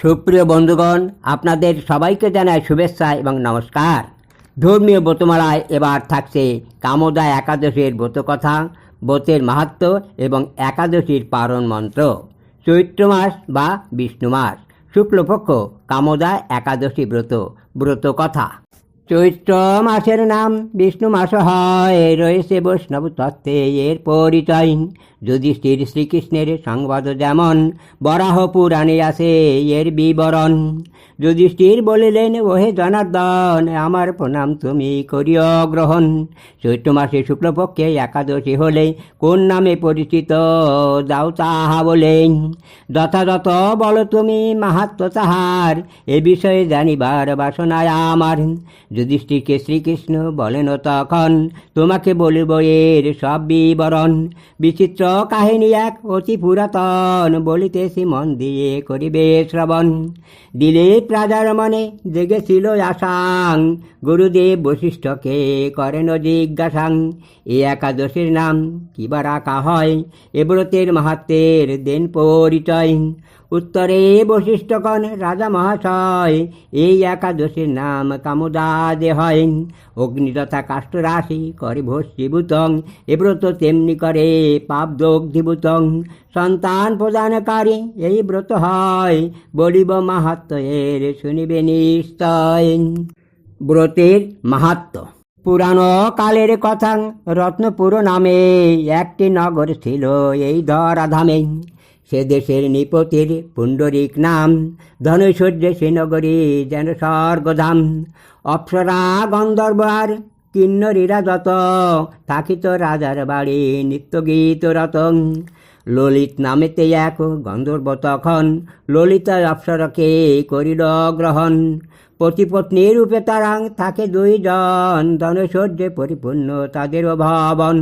সুপ্রিয় বন্ধুগণ, আপনাদের সবাইকে জানাই শুভেচ্ছা এবং নমস্কার। ধর্মীয় ব্রতমালায় এবার থাকছে কামোদা একাদশীর ব্রতকথা, ব্রতের মাহাত্ম্য এবং একাদশীর পারণ মন্ত্র। চৈত্র মাস বা বিষ্ণু মাস, শুক্লপক্ষ, কামোদা একাদশী ব্রত ব্রত কথা চৈত্র মাসের নাম বিষ্ণু মাস হয়, রয়েছে বৈষ্ণব তত্ত্বে এর পরিচয়। যুধিষ্ঠির শ্রীকৃষ্ণের সংবাদ যেমন, বরাহ পুরাণে আছে এর বিবরণ। যুধিষ্ঠির বলিলেন, ওহে জনার্দন, আমার প্রণাম তুমি করিও গ্রহণ। চৈত্র মাসে শুক্লপক্ষে একাদশী হলে কোন নামে পরিচিত? দাও তাহা বলে। যথাযথ বলো তুমি, মাহাত্ম তাহার, এ বিষয়ে জানিবার বাসনায় আমার। যুধিষ্ঠিরকে শ্রীকৃষ্ণ বলেন, তখন তোমাকে বলিব এর সব বিবরণ। বিচিত্র কাহিনী এক অতি পুরাতন বলিতেছি মন দিয়ে করিবে শ্রবণ। দিলীপ রাজার মনে জেগেছিল আসাং গুরুদেব বশিষ্ঠকে করেন জিজ্ঞাসাং, এ একাদশীর নাম কিবা রাখা হয়? এব্রতের ব্রতের মাহাত্মের দেন পরিচয়। উত্তরে বশিষ্ঠগণ রাজা মহাশয় এই একাদশীর নাম কামদাদে হয় অগ্নি তথা কাষ্ঠ রাশি করে ভস্মীভূতং এ ব্রত তেমনি করে পাপ দগ্ধীভূতং সন্তান প্রদানকারী এই ব্রত হয়, বলিব মাহাত্ম এর শুনিবে নিশ্চয়। ব্রতের মাহাত্ম পুরানো কালের কথা রত্নপুর নামে একটি নগর ছিল এই ধরাধামে। সে দেশের নিপতির পুণ্ডরিক নাম ধনুসূর্য শ্রীনগরী নগরী যেন স্বর্গধাম। অপ্সরা গন্ধর্ব আর কিন্নরীরা যত, থাকিত রাজার বাড়ি নিত্য গীত রতন ললিত নামেতে এক গন্ধর্ব তখন ললিতা অপ্সরকে করিল গ্রহণ। পতিপত্নী রূপে তারা থাকে দুইজন, ধনসৌর্যে পরিপূর্ণ তাদেরও ভবন।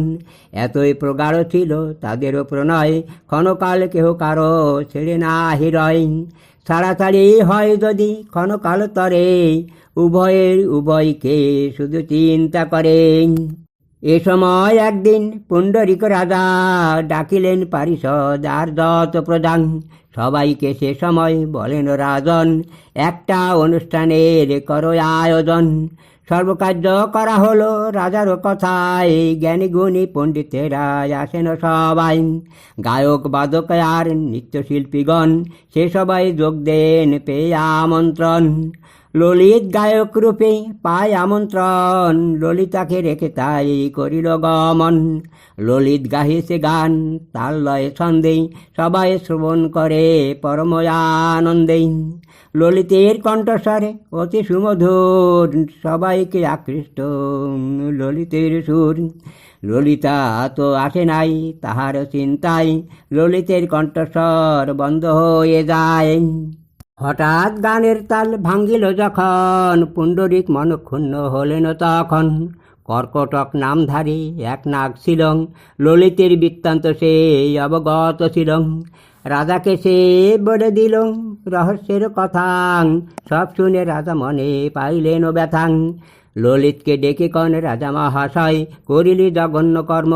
এতই প্রগাঢ় ছিল তাদেরও প্রণয়, ক্ষণকাল কেহ কারও ছেড়ে না হিরয় ছাড়াছাড়ি হয় যদি ক্ষণকাল তরে, উভয়ের উভয়কে শুধু চিন্তা করে। এ সময় একদিন পুণ্ডরিক রাজা ডাকিলেন পারিষদ আর যত প্রধান। সবাইকে সে সময় বলেন, রাজন, একটা অনুষ্ঠানের করো আয়োজন। সর্বকার্য করা হলো। রাজারও কথায় জ্ঞানী গুণী পণ্ডিতেরা আসেন সবাই। গায়ক, বাদক আর নৃত্যশিল্পীগণ সে সবাই যোগ দেন, পেয়ে আমন্ত্রণ। ললিত গায়ক রূপে পায় আমন্ত্রণ। ললিতাকে রেখে তাই করিল গমন। ললিত গাহিছে গান, তার লয়ে ছন্দে সবাই শ্রবণ করে পরম ললিতের কণ্ঠস্বরে অতি সুমধুর, সবাইকে আকৃষ্ট ললিতের সুর। ললিতা তো আসে নাই, তাহার চিন্তায় ললিতের কণ্ঠস্বর বন্ধ হয়ে যায়। হঠাৎ গানের তাল ভাঙ্গিল যখন, পুণ্ডরিক মনক্ষুণ্ণ হলেন তখন। কর্কটক নামধারী এক নাগ শিলং, ললিতের বৃত্তান্ত সে অবগত শিলং। রাজাকে সে বলে দিল, রহস্যের কথাং, সব শুনে রাজা মনে পাইলেন ব্যথাং। ললিতকে ডেকে কন রাজা মহাশয়, করিলি জঘন্য কর্ম,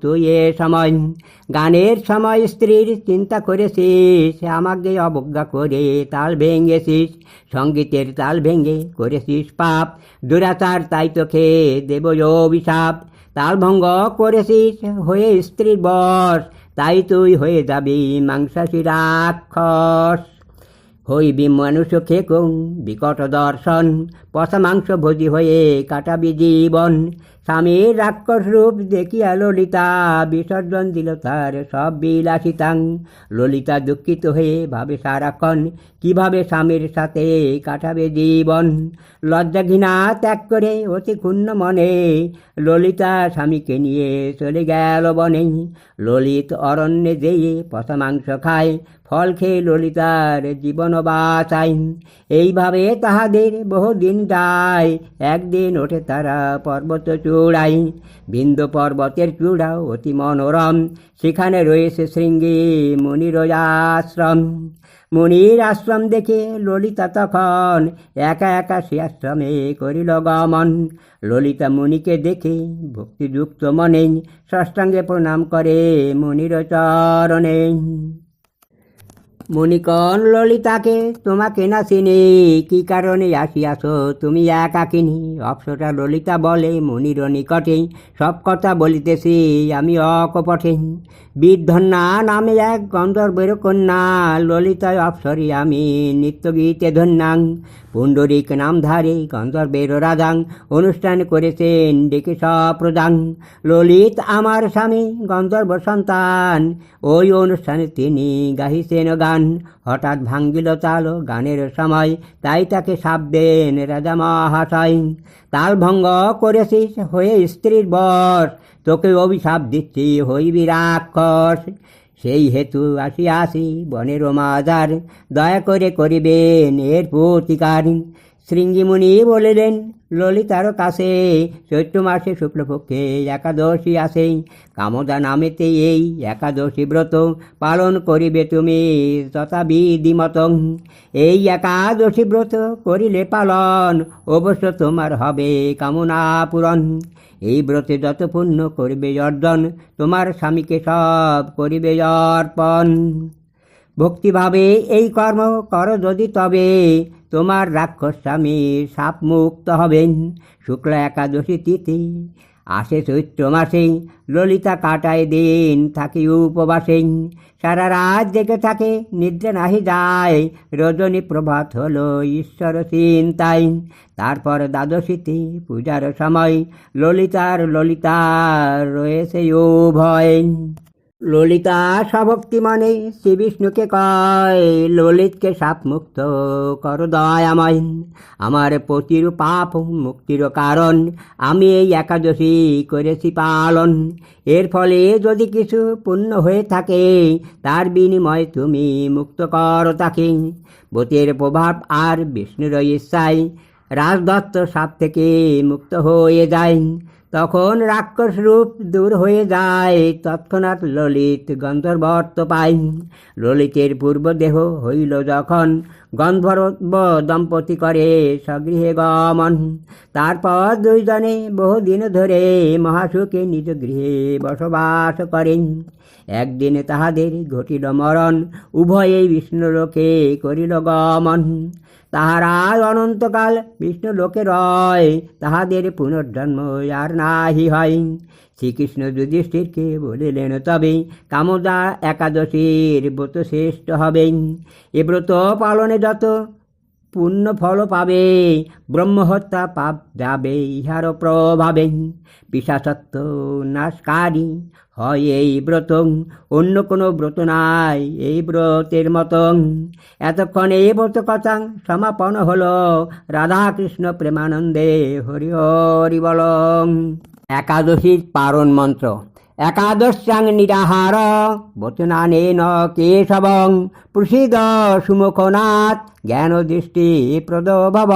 তুই এ সময়, গানের সময় স্ত্রীর চিন্তা করেছিস, আমাকে অবজ্ঞা করে তাল ভেঙেছিস, সঙ্গীতের তাল ভেঙে করেছিস পাপ, দুরাচার তাই তোকে দেব অভিশাপ, তাল ভঙ্গ করেছিস হয়ে স্ত্রীর বস তাই তুই হয়ে যাবি মাংসাশী রাক্ষস। হইবি মানুষ খেকুং বিকট দর্শন পশমাংস ভোজি হয়ে কাটাবি জীবন। স্বামীর রাক্ষস রূপ দেখিয়া ললিতা বিসর্জন দিল তার সব বিলাসিতাং। ললিতা দুঃখিত হয়ে ভাবে, সারাক্ষণ কীভাবে স্বামীর সাথে কাটাবে জীবন? লজ্জা ঘৃণা ত্যাগ করে অতি ক্ষুণ্ণ মনে ললিতা স্বামীকে নিয়ে চলে গেল বনে। ললিত অরণ্যে যেয়ে পশা মাংস খায়, ফল খেয়ে ললিতার জীবন বাঁচাই এইভাবে তাহাদের বহুদিন যায়। একদিন ওঠে তারা পর্বত চূড়াই। বিন্দ পর্বতের চূড়া অতি মনোরম, সেখানে রয়েছে শৃঙ্গী মুনির আশ্রম মুনির আশ্রম দেখে ললিতা তখন একা একা সে আশ্রমে করিল গমন। ললিতা মুনিকে দেখে ভক্তিযুক্ত মনে ষষ্ঠাঙ্গে প্রণাম করে মুনির চরণে। মণিকণ ললিতাকে তোমাকে না চিনি, কি কারণে আসিয়াছ? তুমি একাকিনী অপসরা ললিতা বলে, মনির নিকটেই সব কথা বলিতেছি, আমি অকপটে বীরধন্যা নামে এক গন্ধর্বের কন্যা, ললিতায় অপসরি আমি। নিত্য গীতে ধন্যাং, পুণ্ডরিক নামধারী গন্ধর্বের রাজাং। অনুষ্ঠান করেছেন ডেকে সপ্রদাং। ললিত আমার স্বামী, গন্ধর্ব সন্তান। ওই অনুষ্ঠানে তিনি গাহিছেন গান। হঠাৎ ভাঙ্গিল তাল গানের সময়, তাই তাকে সাপ দেন রাজা মহাশয়। তাল ভঙ্গ করেছিস হয়ে স্ত্রীর বস তোকে অভিশাপ দিচ্ছি হইবি রাক্ষস। সেই হেতু আসি আসি বনের মাজার দয়া করে করিবেন, এর প্রতিকার শৃঙ্গিমুনি বলিলেন, ললিতার কাছে চৈত্র মাসে শুক্লপক্ষে একাদশী আসে। কামদা নামেতে এই একাদশী ব্রত পালন করিবে তুমি তথা বিধিমত এই একাদশী ব্রত করিলে পালন অবশ্য তোমার হবে কামনা পূরণ এই ব্রতে যত পুণ্য করবে অর্জন, তোমার স্বামীকে সব করিবে অর্পণ। ভক্তিভাবে এই কর্ম কর যদি তবে তোমার রাক্ষস স্বামী সাপ মুক্ত হবেন। শুক্লা একাদশী তিথি, আসে চৈত্র মাসে ললিতা কাটায় দিন, থাকি উপবাসে। সারা রাত জেগে থাকে, নিদ্রা নাহি যায়, রজনী প্রভাত হলো ঈশ্বর চিন্তাই তারপর দ্বাদশীতে পূজার সময় ললিতার ললিতার রয়েছে উভয়। ললিতা সভক্তি মানে শ্রী বিষ্ণুকে কয়, ললিতকে সাপ মুক্ত কর দয়াময়। আমার পতির পাপ মুক্তির কারণ আমি এই একাদশী করেছি পালন। এর ফলে যদি কিছু পুণ্য হয়ে থাকে, তার বিনিময়ে তুমি মুক্ত কর তাকে। বতের প্রভাব আর বিষ্ণুর ইচ্ছায় রাজদত্ত সাপ থেকে মুক্ত হয়ে যায়। তখন রাক্ষস রূপ দূর হয়ে যায়। তৎক্ষণাৎ ললিত গন্ধর্বত্ব পাই। ললিতের পূর্বদেহ হইল যখন গন্ধর্ব দম্পতি করে স্বগৃহে গমন। তারপর দুইজনে বহুদিন ধরে মহাসুখে নিজ গৃহে বসবাস করেন। একদিনে তাহাদের ঘটিল মরণ, উভয়েই বিষ্ণুলোকে করিল গমন। তাহারা অনন্তকাল বিষ্ণু লোকে রয়, তাহাদের পুনর্জন্ম আর নাহি হয়। শ্রীকৃষ্ণ যুধিষ্ঠিরকে বলিলেন, তবে কামদা একাদশীর ব্রত শ্রেষ্ঠ হবেন এ ব্রত পালনে যত পুণ্য ফল পাবে, ব্রহ্মহত্যা পাপ যাবে, ইহার প্রভাবে পিসাসত্ব নাশকারী হয় এই ব্রত, অন্য কোনো ব্রত নাই এই ব্রতের মতন। এতক্ষণ এই ব্রত কথা সমাপন হলো। রাধাকৃষ্ণ প্রেমানন্দে হরি হরি বলং। একাদশীর পারণ মন্ত্র। একাদশ্যাং নিরাহার বচনানেন কেশবং প্রসিদ সুমুখনাথ জ্ঞান দৃষ্টি প্রদ ভব